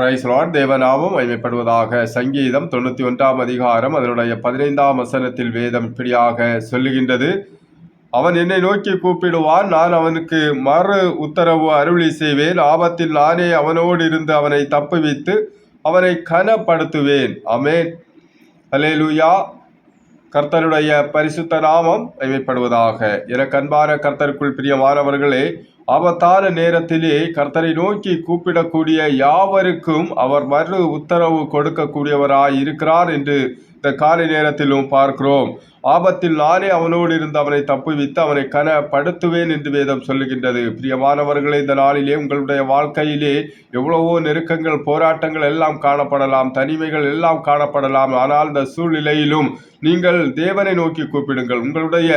பிரைஸ்லாட் தேவநாமம் மகிமைப்படுவதாக சங்கீதம் தொண்ணூற்றி ஒன்றாம் அதிகாரம் அதனுடைய பதினைந்தாம் வசனத்தில் வேதம் இப்படியாக சொல்லுகின்றது. அவன் என்னை நோக்கி கூப்பிடுவான் நான் அவனுக்கு மறு உத்தரவு அருளி செய்வேன். ஆபத்தில் நானே அவனோடு இருந்து அவனை தப்புவித்து அவனை கனப்படுத்துவேன். அமேன் அலேலுயா கர்த்தருடைய பரிசுத்த நாமம் மகிமைப்படுவதாக இறக்கன்பான கர்த்தருக்குள் பிரியமானவர்களே ஆபத்தான நேரத்திலே கர்த்தரை நோக்கி கூப்பிடக்கூடிய யாவருக்கும் அவர் மறு உத்தரவு கொடுக்கக்கூடியவராய் இருக்கிறார் என்று இந்த காலை நேரத்திலும் பார்க்கிறோம். ஆபத்தில் நானே அவனோடு இருந்து அவனை தப்புவித்து அவனை கன படுத்துவேன் என்று வேதம் சொல்லுகின்றது. பிரியமானவர்களே இந்த நாளிலே உங்களுடைய வாழ்க்கையிலே எவ்வளவோ நெருக்கங்கள் போராட்டங்கள் எல்லாம் காணப்படலாம் தனிமைகள் எல்லாம் காணப்படலாம். ஆனால் இந்த சூழ்நிலையிலும் நீங்கள் தேவனை நோக்கி கூப்பிடுங்கள். உங்களுடைய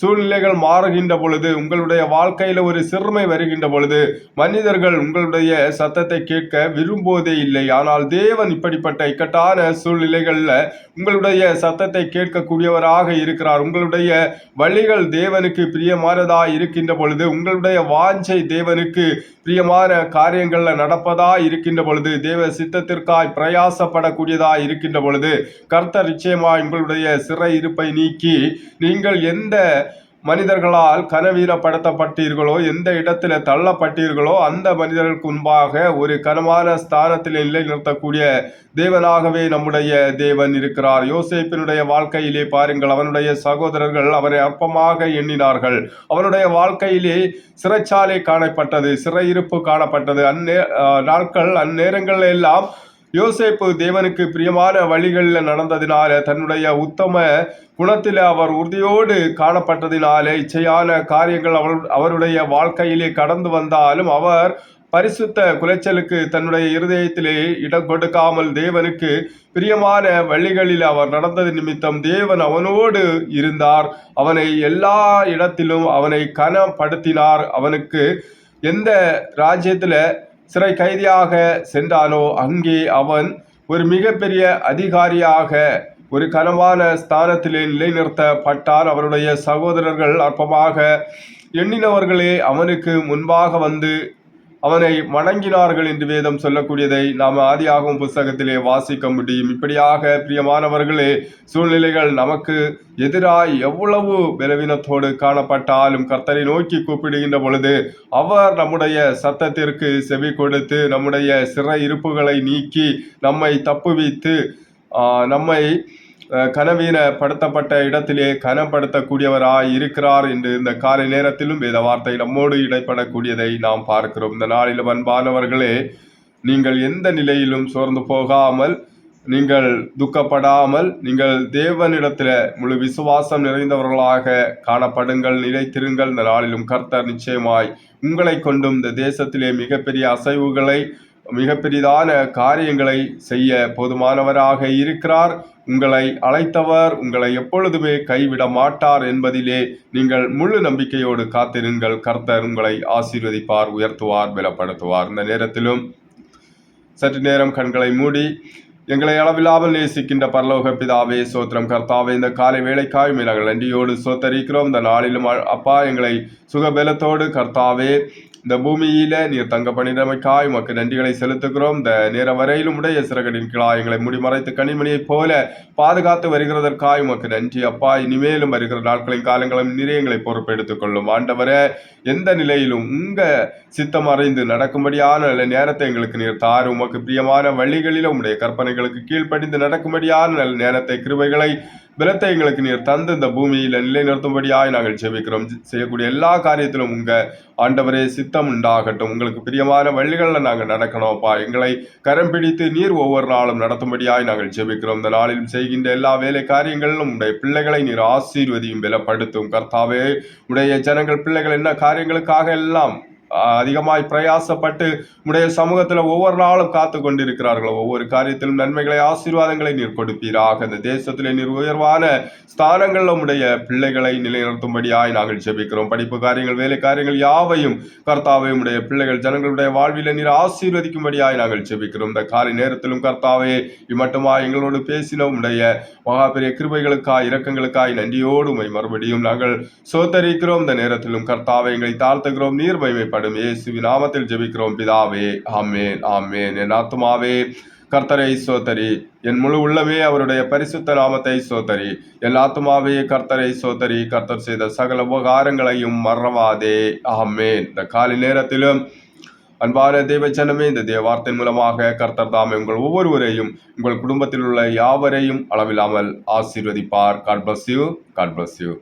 சூழ்நிலைகள் மாறுகின்ற பொழுது உங்களுடைய வாழ்க்கையில ஒரு சிறுமை வருகின்ற பொழுது மனிதர்கள் உங்களுடைய சத்தத்தை கேட்க விரும்புவதே இல்லை. ஆனால் தேவன் இப்படிப்பட்ட இக்கட்டான சூழ்நிலைகளில் உங்களுடைய சத்தத்தை கேட்கக்கூடியவராக இருக்கிறார். உங்களுடைய வழிகள் தேவனுக்கு பிரியமானதா இருக்கின்ற பொழுது உங்களுடைய வாஞ்சை தேவனுக்கு பிரியமான காரியங்கள்ல நடப்பதா இருக்கின்ற பொழுது தேவ சித்தத்திற்காய் பிரயாசப்படக்கூடியதா இருக்கின்ற பொழுது கர்த்தர் நிச்சயமாய் உங்களுடைய சிறை இருப்பை நீக்கி நீங்கள் எந்த மனிதர்களால் கனவீனப்படுத்தப்பட்டீர்களோ எந்த இடத்துல தள்ளப்பட்டீர்களோ அந்த மனிதர்களுக்கு முன்பாக ஒரு கனமான ஸ்தானத்தில் நிலை நிறுத்தக்கூடிய தேவனாகவே நம்முடைய தேவன் இருக்கிறார். யோசேப்பினுடைய வாழ்க்கையிலே பாருங்கள் அவனுடைய சகோதரர்கள் அவரை அற்பமாக எண்ணினார்கள். அவனுடைய வாழ்க்கையிலே சிறைச்சாலை காணப்பட்டது சிறையிருப்பு காணப்பட்டது. அந்நே நாட்கள் அந்நேரங்கள் எல்லாம் யோசேப்பு தேவனுக்கு பிரியமான வழிகளில் நடந்ததினால தன்னுடைய உத்தம குணத்தில் அவர் உறுதியோடு காணப்பட்டதினாலே இச்சையான காரியங்கள் அவர் அவருடைய வாழ்க்கையிலே கடந்து வந்தாலும் அவர் பரிசுத்த குலைச்சலுக்கு தன்னுடைய இருதயத்திலே இடம் கொடுக்காமல் தேவனுக்கு பிரியமான வழிகளில் அவர் நடந்தது நிமித்தம் தேவன் அவனோடு இருந்தார். அவனை எல்லா இடத்திலும் அவனை கனப்படுத்தினார். அவனுக்கு எந்த ராஜ்யத்தில் சிறை கைதியாக சென்றானோ அங்கே அவன் ஒரு மிகப்பெரிய அதிகாரியாக ஒரு கனமான ஸ்தானத்திலே நிலைநிறுத்தப்பட்டார் அவருடைய சகோதரர்கள் அற்பமாக எண்ணினவர்களே அவனுக்கு முன்பாக வந்து அவனை வணங்கினார்கள் என்று வேதம் சொல்லக்கூடியதை நாம் ஆதியாகும் புஸ்தகத்திலே வாசிக்க முடியும். இப்படியாக பிரியமானவர்களே சூழ்நிலைகள் நமக்கு எதிராய் எவ்வளவு பலவீனத்தோடு காணப்பட்டாலும் கர்த்தரை நோக்கி கூப்பிடுகின்ற பொழுது அவர் நம்முடைய சத்தத்திற்கு செவி கொடுத்து நம்முடைய சிறை இருப்புகளை நீக்கி நம்மை தப்புவித்து நம்மை கனவீனப்படுத்தப்பட்ட இடத்திலே கனப்படுத்தக்கூடியவராய் இருக்கிறார் என்று இந்த காலை நேரத்திலும் வேத வார்த்தை நம்மோடு இடைப்படக்கூடியதை நாம் பார்க்கிறோம். இந்த நாளிலும் அன்பானவர்களே நீங்கள் எந்த நிலையிலும் சோர்ந்து போகாமல் நீங்கள் துக்கப்படாமல் நீங்கள் தேவனிடத்தில் முழு விசுவாசம் நிறைந்தவர்களாக காணப்படுங்கள் நிலைத்திருங்கள். இந்த நாளிலும் கர்த்தர் நிச்சயமாய் உங்களை கொண்டும் இந்த தேசத்திலே மிகப்பெரிய அசைவுகளை மிகப்பெரிதான காரியங்களை செய்ய போதுமானவராக இருக்கிறார். உங்களை அழைத்தவர் உங்களை எப்பொழுதுமே கைவிட மாட்டார் என்பதிலே நீங்கள் முழு நம்பிக்கையோடு காத்திருங்கள். கர்த்தர் உங்களை ஆசீர்வதிப்பார் உயர்த்துவார் பலப்படுத்துவார். இந்த நேரத்திலும் சற்று நேரம் கண்களை மூடி எங்களை அளவில்லாமல் நேசிக்கின்ற பரலோக பிதாவே சோத்திரம் கர்த்தாவே இந்த காலை வேலைக்காய் நாங்கள் நன்றியோடு சோத்தரிக்கிறோம். இந்த நாளிலும் அப்பா எங்களை சுகபலத்தோடு கர்த்தாவே இந்த பூமியில நீர் தங்க பணிடமைக்காய் உமக்கு நன்றிகளை செலுத்துகிறோம். இந்த நேர வரையிலும் உடைய சிறகடின் கீழாய் எங்களை முடிமறைத்து கனிமணியைப் போல பாதுகாத்து வருகிறதற்காய் உமக்கு நன்றி அப்பா. இனிமேலும் வருகிற நாட்களின் காலங்களும் நிறையங்களை பொறுப்பெடுத்துக் கொள்ளும் ஆண்டவரே எந்த நிலையிலும் உங்க சித்தம் அறிந்து நடக்கும்படியான நல்ல நேரத்தை எங்களுக்கு நீர் தாரும் உமக்கு பிரியமான வழிகளிலும் உடைய கற்பனைகளுக்கு கீழ்ப்படிந்து நடக்கும்படியான நல்ல நேரத்தை கிருபைகளை பலத்தை எங்களுக்கு நீர் தந்து இந்த பூமியில் நிலைநிறுத்தும்படியாய் நாங்கள் ஜெபிக்கிறோம். செய்யக்கூடிய எல்லா காரியத்திலும் உங்க ஆண்டவரே சித்தம் உண்டாகட்டும். உங்களுக்கு பிரியமான வழிகளில் நாங்கள் நடக்கணும்ப்பா எங்களை கரம் பிடித்து நீர் ஒவ்வொரு நாளும் நடத்தும்படியாய் நாங்கள் ஜெபிக்கிறோம். இந்த நாளிலும் செய்கின்ற எல்லா வேலை காரியங்களிலும் உடைய பிள்ளைகளை நீர் ஆசீர்வதியும் பலப்படுத்தும். கர்த்தாவே உடைய ஜனங்கள் பிள்ளைகள் என்ன காரியங்களுக்காக எல்லாம் அதிகமாய் பிரயாசப்பட்டு உடைய சமூகத்தில் ஒவ்வொரு நாளும் காத்து கொண்டிருக்கிறார்களோ ஒவ்வொரு காரியத்திலும் நன்மைகளை ஆசீர்வாதங்களை நீர் கொடுப்பீராக. இந்த தேசத்திலே நீர் உயர்வான ஸ்தானங்களில் உடைய பிள்ளைகளை நிலைநிறுத்தும்படியாய் நாங்கள் ஜெபிக்கிறோம். படிப்பு காரியங்கள் வேலை காரியங்கள் யாவையும் கர்த்தாவையும் உடைய பிள்ளைகள் ஜனங்களுடைய வாழ்வில் நீர் ஆசீர்வதிக்கும்படியாய் நாங்கள் ஜெபிக்கிறோம். இந்த காலை நேரத்திலும் கர்த்தாவே இம்மட்டுமா எங்களோடு பேசின உடைய மகா பெரிய கிருபைகளுக்காய் இரக்கங்களுக்காய் நன்றியோடு மறுபடியும் நாங்கள் சோத்தரிக்கிறோம் இந்த நேரத்திலும் கர்த்தாவை எங்களை தாழ்த்துகிறோம். நீர் மகிமைப்பட ஆசீர்வதிக்கப்படும் இயேசுவின் நாமத்தில் ஜெபிக்கிறோம். பிதாவே ஆமேன் ஆமேன். என் ஆத்மாவே கர்த்தரை சோதரி. என் முழு உள்ளமே அவருடைய பரிசுத்த நாமத்தை சோதரி. என் ஆத்மாவே கர்த்தரை சோதரி. கர்த்தர் செய்த சகல உபகாரங்களையும் மறவாதே. ஆமேன். இந்த காலை நேரத்திலும் அன்பான தேவச்சனமே இந்த தேவார்த்தை மூலமாக கர்த்தர் தாமே உங்கள் ஒவ்வொருவரையும் உங்கள் குடும்பத்தில் உள்ள யாவரையும் அளவில்லாமல் ஆசீர்வதிப்பார். God bless you God bless you